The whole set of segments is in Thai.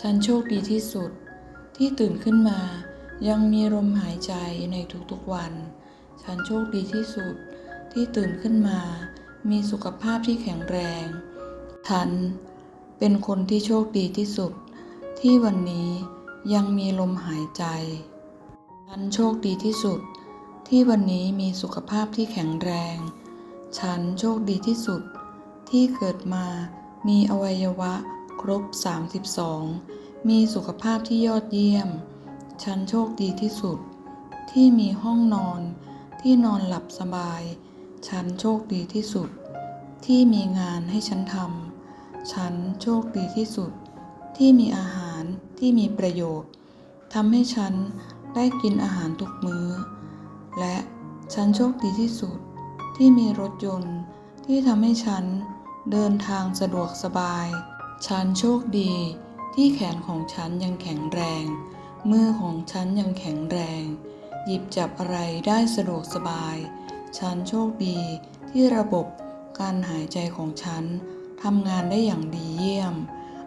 ฉันโชคดีที่สุดที่ตื่นขึ้นมายังมีลมหายใจในทุกๆวัน ฉันโชคดีที่สุดที่ตื่นขึ้นมา มีสุขภาพที่แข็งแรง ฉันเป็นคนที่โชคดีที่สุด ที่วันนี้ยังมีลมหายใจ ฉันโชคดีที่สุด ที่วันนี้มีสุขภาพที่แข็งแรง ฉันโชคดีที่สุด ที่เกิดมามีอวัยวะ ครบ 32 มีสุขภาพที่ยอดเยี่ยม ฉันโชคดีที่สุด ที่มีห้องนอนที่นอนหลับสบาย ฉันโชคดีที่สุด ที่มีงานให้ฉันทำ ฉันโชคดีที่สุด ที่มีอาหารที่มีประโยชน์ทำให้ฉันได้กินอาหารทุกมื้อ และฉันโชคดีที่สุด ที่มีรถยนต์ที่ทำให้ฉันเดินทางสะดวกสบาย ฉันโชคดีที่แขนของฉันยังแข็งแรง มือของฉันยังแข็งแรง หยิบจับอะไรได้สะดวกสบาย ฉันโชคดีที่ระบบการหายใจของฉันทำงานได้อย่างดีเยี่ยม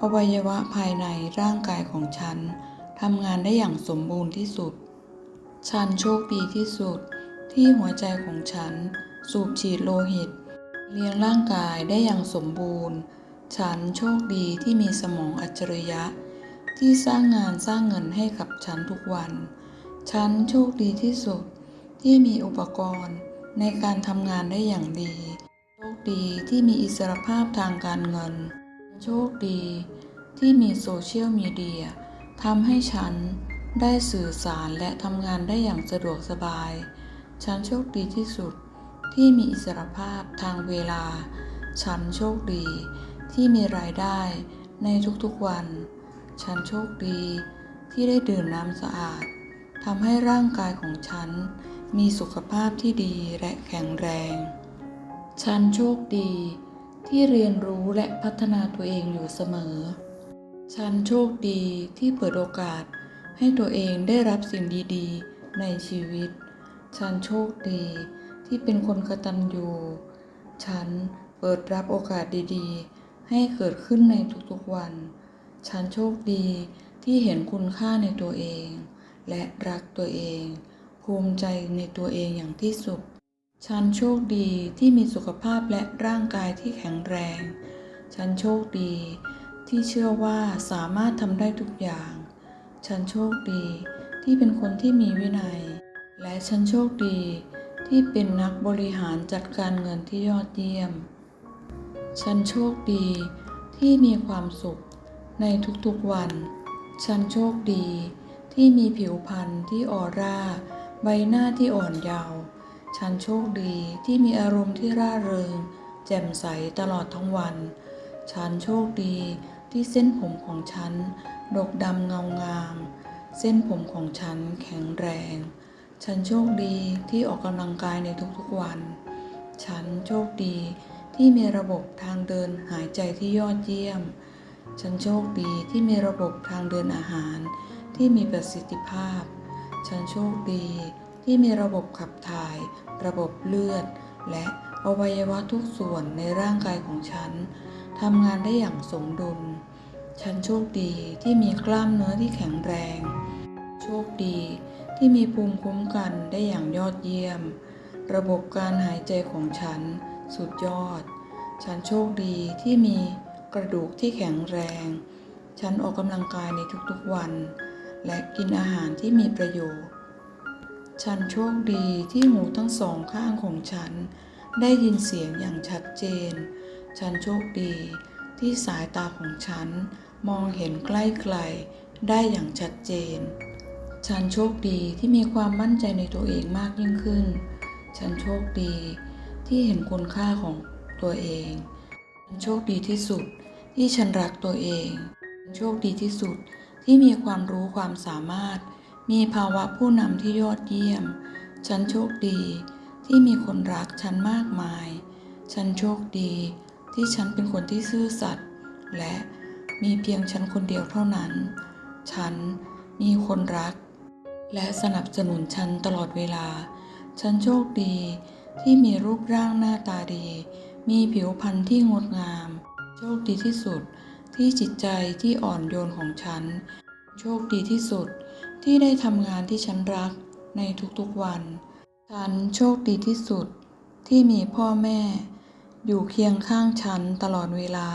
อวัยวะภายในร่างกายของฉันทำงานได้อย่างสมบูรณ์ที่สุด ฉันโชคดีที่สุด ที่หัวใจของฉัน สูบฉีดโลหิต เลี้ยงร่างกายได้อย่างสมบูรณ์ ฉันโชคดีที่มีสมองอัจฉริยะ ที่สร้างงานสร้างเงินให้กับฉันทุกวัน ฉันโชคดีที่สุดที่มีอุปกรณ์ในการทำงานได้อย่างดี โชคดีที่มีอิสรภาพทางการเงิน โชคดีที่มีโซเชียลมีเดียทำให้ฉันได้สื่อสารและทำงานได้อย่างสะดวกสบาย ฉันโชคดีที่สุดที่มีอิสรภาพทางเวลา ฉันโชคดี ที่มีรายได้ในทุกๆวัน ฉันโชคดีที่ได้ดื่มน้ำสะอาดทำให้ร่างกายของฉันมีสุขภาพที่ดีและแข็งแรง ฉันโชคดีที่เรียนรู้และพัฒนาตัวเองอยู่เสมอ ฉันโชคดีที่เปิดโอกาสให้ตัวเองได้รับสิ่งดีๆ ในชีวิต ฉันโชคดีที่เป็นคนกระตัญญูฉันเปิดรับโอกาสดีๆ ให้เกิดขึ้นในทุกๆวัน ฉันโชคดีที่เห็นคุณค่าในตัวเอง และรักตัวเอง ภูมิใจในตัวเองอย่างที่สุด ฉันโชคดีที่มีสุขภาพและร่างกายที่แข็งแรง ฉันโชคดีที่เชื่อว่าสามารถทำได้ทุกอย่าง ฉันโชคดีที่เป็นคนที่มีวินัย และฉันโชคดีที่เป็นนักบริหารจัดการเงินที่ยอดเยี่ยม ฉันโชคดีที่มีความสุขในทุกๆวัน ฉันโชคดีที่มีผิวพรรณที่ออร่า ใบหน้าที่อ่อนเยาว์ ฉันโชคดีที่มีอารมณ์ที่ร่าเริง แจ่มใสตลอดทั้งวัน ฉันโชคดีที่เส้นผมของฉันดกดำเงางาม เส้นผมของฉันแข็งแรง ฉันโชคดีที่ออกกำลังกายในทุกๆวัน ฉันโชคดีที่ ที่มีระบบทางเดินหายใจที่ยอดเยี่ยม ฉันโชคดีที่มีระบบทางเดินอาหารที่มีประสิทธิภาพ ฉันโชคดีที่มีระบบขับถ่าย ระบบเลือด และอวัยวะทุกส่วนในร่างกายของฉันทำงานได้อย่างสมดุล ฉันโชคดีที่มีกล้ามเนื้อที่แข็งแรง โชคดีที่มีภูมิคุ้มกันได้อย่างยอดเยี่ยม ระบบการหายใจของฉัน สุดยอด ฉันโชคดีที่มีกระดูกที่แข็งแรง ฉันออกกำลังกายในทุกๆวัน และกินอาหารที่มีประโยชน์ ฉันโชคดีที่หูทั้งสองข้างของฉัน ได้ยินเสียงอย่างชัดเจน ฉันโชคดีที่สายตาของฉันมองเห็นใกล้ๆได้อย่างชัดเจน ฉันโชคดีที่มีความมั่นใจในตัวเองมากยิ่งขึ้น ฉันโชคดี ที่เห็นคุณค่าของตัวเองฉันโชคดีที่สุดที่ฉันรักตัวเองฉันโชคดีที่สุดที่มีความรู้ความสามารถ มีภาวะผู้นำที่ยอดเยี่ยม ฉันโชคดีที่มีคนรักฉันมากมาย ฉันโชคดีที่ฉันเป็นคนที่ซื่อสัตย์และมีเพียงฉันคนเดียวเท่านั้น ฉันมีคนรัก และสนับสนุนฉันตลอดเวลา ฉันโชคดี ที่มีรูปร่างหน้าตาดี มีผิวพรรณที่งดงาม โชคดีที่สุดที่จิตใจที่อ่อนโยนของฉัน โชคดีที่สุดที่ได้ทำงานที่ฉันรักในทุกๆวัน ฉันโชคดีที่สุดที่มีพ่อแม่ อยู่เคียงข้างฉันตลอดเวลา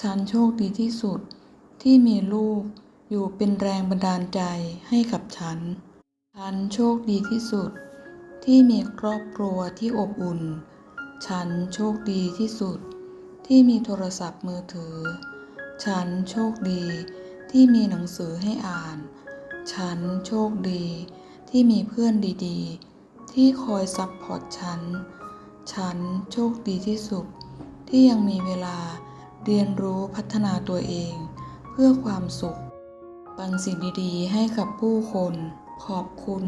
ฉันโชคดีที่สุดที่มีลูกอยู่เป็นแรงบันดาลใจให้กับฉัน ฉันโชคดีที่สุด ที่มีครอบครัวที่อบอุ่น ฉันโชคดีที่สุด ที่มีโทรศัพท์มือถือ ฉันโชคดีที่มีหนังสือให้อ่าน ฉันโชคดีที่มีเพื่อนดีๆ ที่คอยซัพพอร์ตฉัน ฉันโชคดีที่สุด ที่ยังมีเวลาเรียนรู้พัฒนาตัวเอง เพื่อความสุข ปันสิ่งดีๆ ให้กับผู้คน ขอบคุณ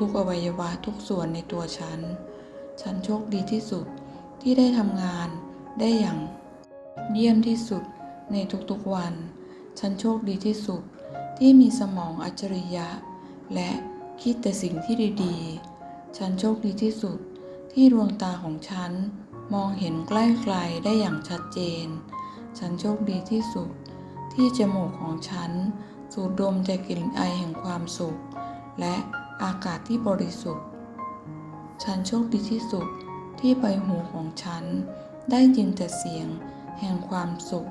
ทุกๆอวัยวะทุกส่วนในตัวฉัน ฉันโชคดีที่สุดที่ได้ทำงานได้อย่างเยี่ยมที่สุดในทุกๆวัน ฉันโชคดีที่สุดที่มีสมองอัจฉริยะ และคิดแต่สิ่งที่ดีๆ ฉันโชคดีที่สุดที่ดวงตาของฉันมองเห็นใกล้ไกลได้อย่างชัดเจน ฉันโชคดีที่สุดที่จมูกของฉันสูดดมแต่กลิ่นไอแห่งความสุข และอากาศที่บริสุทธิ์ ฉันโชคดีที่สุดที่ใบหูของฉัน ได้ยินแต่เสียง แห่งความสุข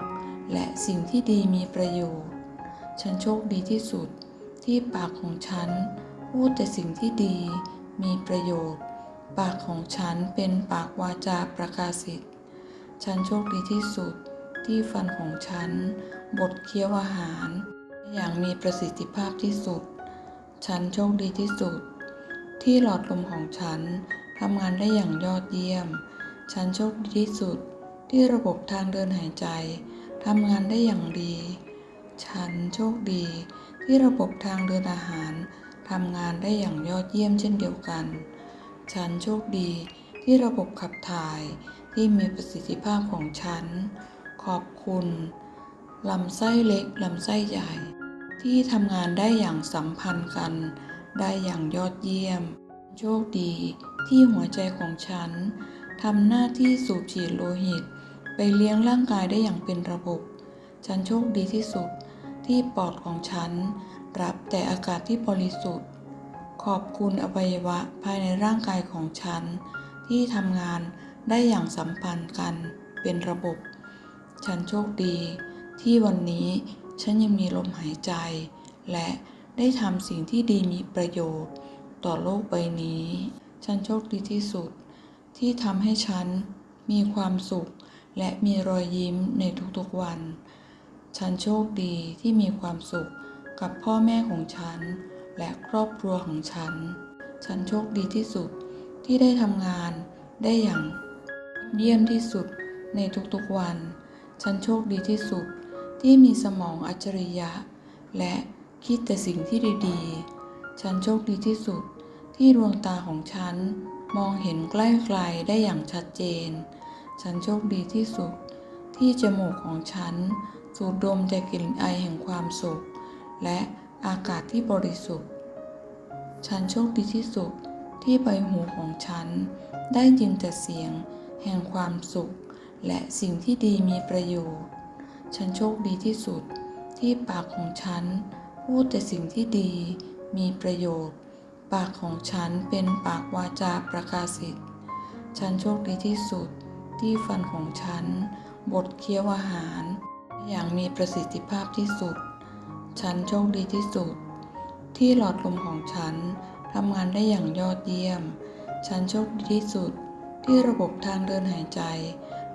และสิ่งที่ดีมีประโยชน์ ฉันโชคดีที่สุดที่ปากของฉัน พูดแต่สิ่งที่ดีมีประโยชน์ ปากของฉันเป็นปากวาจาประกาศสิทธิ์ฉันโชคดีที่สุดที่ฟันของฉันบดเคี้ยวอาหาร อย่างมีประสิทธิภาพที่สุด ฉันโชคดีที่สุด ที่หลอดลมของฉันทำงานได้อย่างยอดเยี่ยม ฉันโชคดีที่สุด ที่ระบบทางเดินหายใจทำงานได้อย่างดี ฉันโชคดี ที่ระบบทางเดินอาหารทำงานได้อย่างยอดเยี่ยมเช่นเดียวกัน ฉันโชคดีที่ระบบขับถ่ายที่มีประสิทธิภาพของฉัน ขอบคุณลำไส้เล็กลำไส้ใหญ่ ที่ทำงานได้อย่างสัมพันธ์กัน ได้อย่างยอดเยี่ยม โชคดีที่หัวใจของฉันทำหน้าที่สูบฉีดโลหิต ไปเลี้ยงร่างกายได้อย่างเป็นระบบ ฉันโชคดีที่สุดที่ปอดของฉัน รับแต่อากาศที่บริสุทธิ์ ขอบคุณอวัยวะภายในร่างกายของฉัน ที่ทำงานได้อย่างสัมพันธ์กันเป็นระบบ ฉันโชคดีที่วันนี้ ฉันยังมีลมหายใจ และได้ทำสิ่งที่ดีมีประโยชน์ ต่อโลกใบนี้ ฉันโชคดีที่สุด ที่ทำให้ฉันมีความสุข และมีรอยยิ้มในทุกๆวัน ฉันโชคดีที่มีความสุขกับพ่อแม่ของฉัน และครอบครัวของฉัน ฉันโชคดีที่สุดที่ได้ทำงานได้อย่างเยี่ยมที่สุดในทุกๆวัน ฉันโชคดีที่สุด ที่มีสมองอัจฉริยะ และคิดแต่สิ่งที่ดีๆ ฉันโชคดีที่สุดที่ดวงตาของฉันมองเห็นใกล้ไกลได้อย่างชัดเจน ฉันโชคดีที่สุดที่จมูกของฉันสูดดมแต่กลิ่นไอแห่งความสุข และอากาศที่บริสุทธิ์ ฉันโชคดีที่สุดที่ใบหูของฉันได้ยินแต่เสียงแห่งความสุข และสิ่งที่ดีมีประโยชน์ ฉันโชคดีที่สุดที่ปากของฉันพูดแต่สิ่งที่ดี มีประโยชน์ ปากของฉันเป็นปากวาจาประกาศิทธิ์ฉันโชคดีที่สุดที่ฟันของฉัน บดเคี้ยวอาหาร อย่างมีประสิทธิภาพที่สุด ฉันโชคดีที่สุด ที่หลอดลมของฉันทำงานได้อย่างยอดเยี่ยม ฉันโชคดีที่สุดที่ระบบทางเดินหายใจ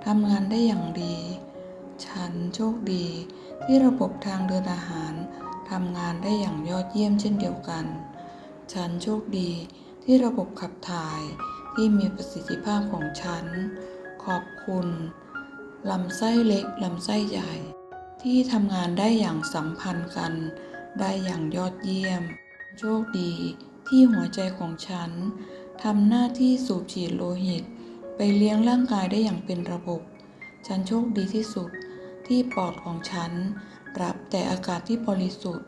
ทำงานได้อย่างดี ฉันโชคดี ที่ระบบทางเดินอาหารทำงานได้อย่างยอดเยี่ยมเช่นเดียวกัน ฉันโชคดีที่ระบบขับถ่ายที่มีประสิทธิภาพของฉัน ขอบคุณลำไส้เล็กลำไส้ใหญ่ ที่ทำงานได้อย่างสัมพันธ์กัน ได้อย่างยอดเยี่ยม โชคดีที่หัวใจของฉันทำหน้าที่สูบฉีดโลหิต ไปเลี้ยงร่างกายได้อย่างเป็นระบบ ฉันโชคดีที่สุด ที่ปอดของฉัน รับแต่อากาศที่บริสุทธิ์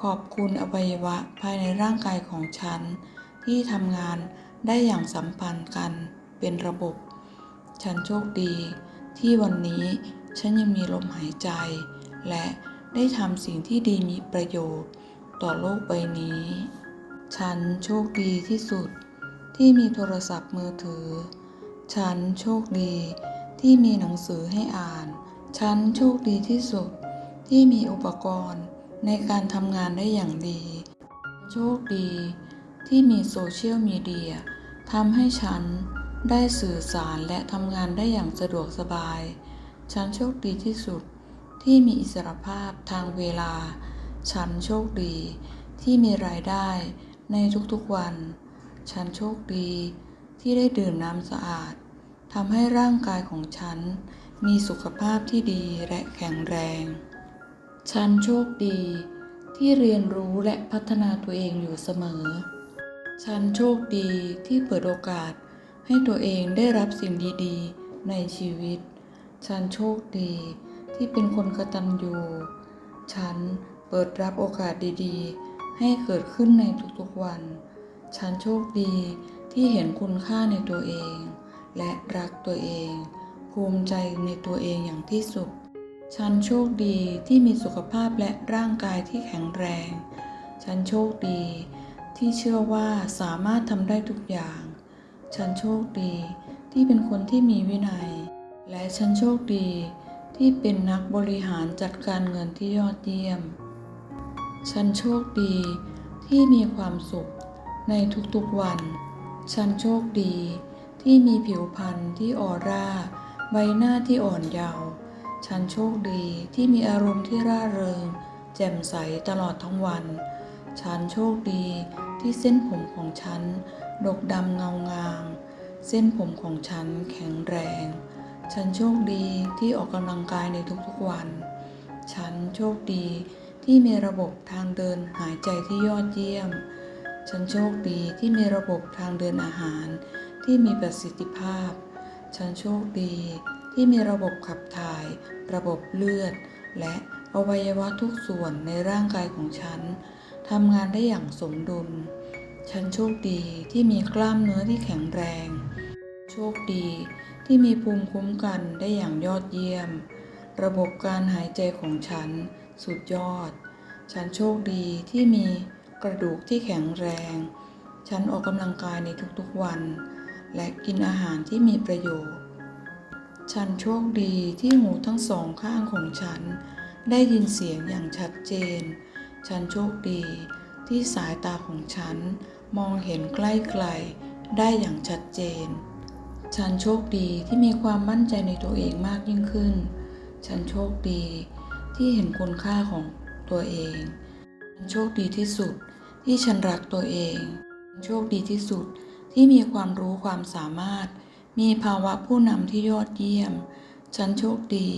ขอบคุณอวัยวะภายในร่างกายของฉัน ที่ทำงานได้อย่างสัมพันธ์กันเป็นระบบ ฉันโชคดี ที่วันนี้ฉันยังมีลมหายใจ และได้ทำสิ่งที่ดีมีประโยชน์ ต่อโลกใบนี้ ฉันโชคดีที่สุด ที่มีโทรศัพท์มือถือ ฉันโชคดีที่มีหนังสือให้อ่าน ฉันโชคดีที่สุดที่มีอุปกรณ์ในการทำงานได้อย่างดี โชคดีที่มีโซเชียลมีเดียทำให้ฉันได้สื่อสารและทำงานได้อย่างสะดวกสบาย ฉันโชคดีที่สุดที่มีอิสรภาพทางเวลา ฉันโชคดีที่มีรายได้ในทุกๆวัน ฉันโชคดีที่ได้ดื่มน้ำสะอาดทำให้ร่างกายของฉัน มีสุขภาพที่ดีและแข็งแรง ฉันโชคดีที่เรียนรู้และพัฒนาตัวเองอยู่เสมอ ฉันโชคดีที่เปิดโอกาสให้ตัวเองได้รับสิ่งดีๆ ในชีวิต ฉันโชคดีที่เป็นคนกระตัญญูฉันเปิดรับโอกาสดีๆ ให้เกิดขึ้นในทุกๆวัน ฉันโชคดีที่เห็นคุณค่าในตัวเอง และรักตัวเอง ภูมิใจในตัวเองอย่างที่สุด ฉันโชคดีที่มีสุขภาพและร่างกายที่แข็งแรง ฉันโชคดีที่เชื่อว่าสามารถทำได้ทุกอย่าง ฉันโชคดีที่เป็นคนที่มีวินัย และฉันโชคดีที่เป็นนักบริหารจัดการเงินที่ยอดเยี่ยม ฉันโชคดีที่มีความสุขในทุกๆวัน ฉันโชคดีที่มีผิวพรรณที่ออร่า ใบหน้าที่อ่อนเยาว์ฉันโชคดีที่มีอารมณ์ที่ร่าเริง แจ่มใสตลอดทั้งวัน ฉันโชคดีที่เส้นผมของฉันดกดำเงางาม เส้นผมของฉันแข็งแรง ฉันโชคดีที่ออกกำลังกายในทุกๆวัน ฉันโชคดีที่มีระบบทางเดินหายใจที่ยอดเยี่ยม ฉันโชคดีที่มีระบบทางเดินอาหารที่มีประสิทธิภาพ ฉันโชคดีที่มีระบบขับถ่าย ระบบเลือด และอวัยวะทุกส่วนในร่างกายของฉันทำงานได้อย่างสมดุล ฉันโชคดีที่มีกล้ามเนื้อที่แข็งแรง โชคดีที่มีภูมิคุ้มกันได้อย่างยอดเยี่ยม ระบบการหายใจของฉันสุดยอด ฉันโชคดีที่มีกระดูกที่แข็งแรง ฉันออกกำลังกายในทุกๆวัน และกินอาหารที่มีประโยชน์ ฉันโชคดีที่หูทั้งสองข้างของฉัน ได้ยินเสียงอย่างชัดเจน ฉันโชคดีที่สายตาของฉันมองเห็นใกล้ๆได้อย่างชัดเจน ฉันโชคดีที่มีความมั่นใจในตัวเองมากยิ่งขึ้น ฉันโชคดีที่เห็นคุณค่าของตัวเอง ฉันโชคดีที่สุดที่ฉันรักตัวเอง ฉันโชคดีที่สุด ที่มีความรู้ความสามารถ มีภาวะผู้นำที่ยอดเยี่ยม ฉันโชคดี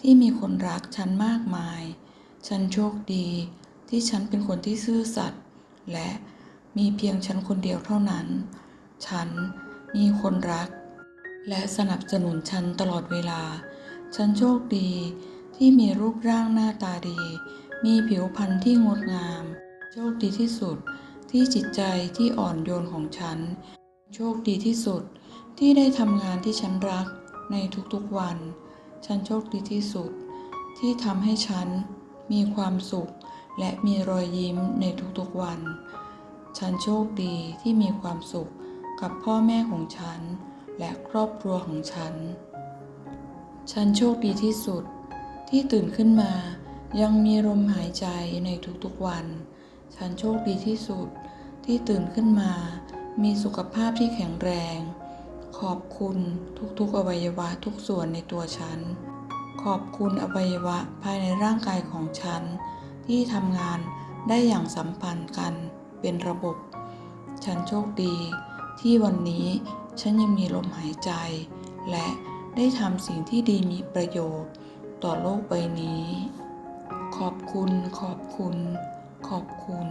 ที่มีคนรักฉันมากมาย ฉันโชคดี ที่ฉันเป็นคนที่ซื่อสัตย์และมีเพียงฉันคนเดียวเท่านั้น ฉันมีคนรัก และสนับสนุนฉันตลอดเวลา ฉันโชคดีที่มีรูปร่างหน้าตาดี มีผิวพรรณที่งดงาม โชคดีที่สุด ที่จิตใจที่อ่อนโยนของฉัน โชคดีที่สุดที่ได้ทำงานที่ฉันรักในทุกๆวัน ฉันโชคดีที่สุด ที่ทำให้ฉันมีความสุข และมีรอยยิ้มในทุกๆวัน ฉันโชคดีที่มีความสุขกับพ่อแม่ของฉัน และครอบครัวของฉัน ฉันโชคดีที่สุดที่ตื่นขึ้นมายังมีลมหายใจในทุกๆวัน ฉันโชคดีที่สุดที่ตื่นขึ้นมา มีสุขภาพที่แข็งแรง ขอบคุณทุกๆ อวัยวะทุกส่วนในตัวฉัน ขอบคุณอวัยวะภายในร่างกายของฉัน ที่ทำงานได้อย่างสัมพันธ์กันเป็นระบบ ฉันโชคดีที่วันนี้ฉันยังมีลมหายใจ และได้ทำสิ่งที่ดีมีประโยชน์ ต่อโลกใบนี้ ขอบคุณขอบคุณ ขอบคุณ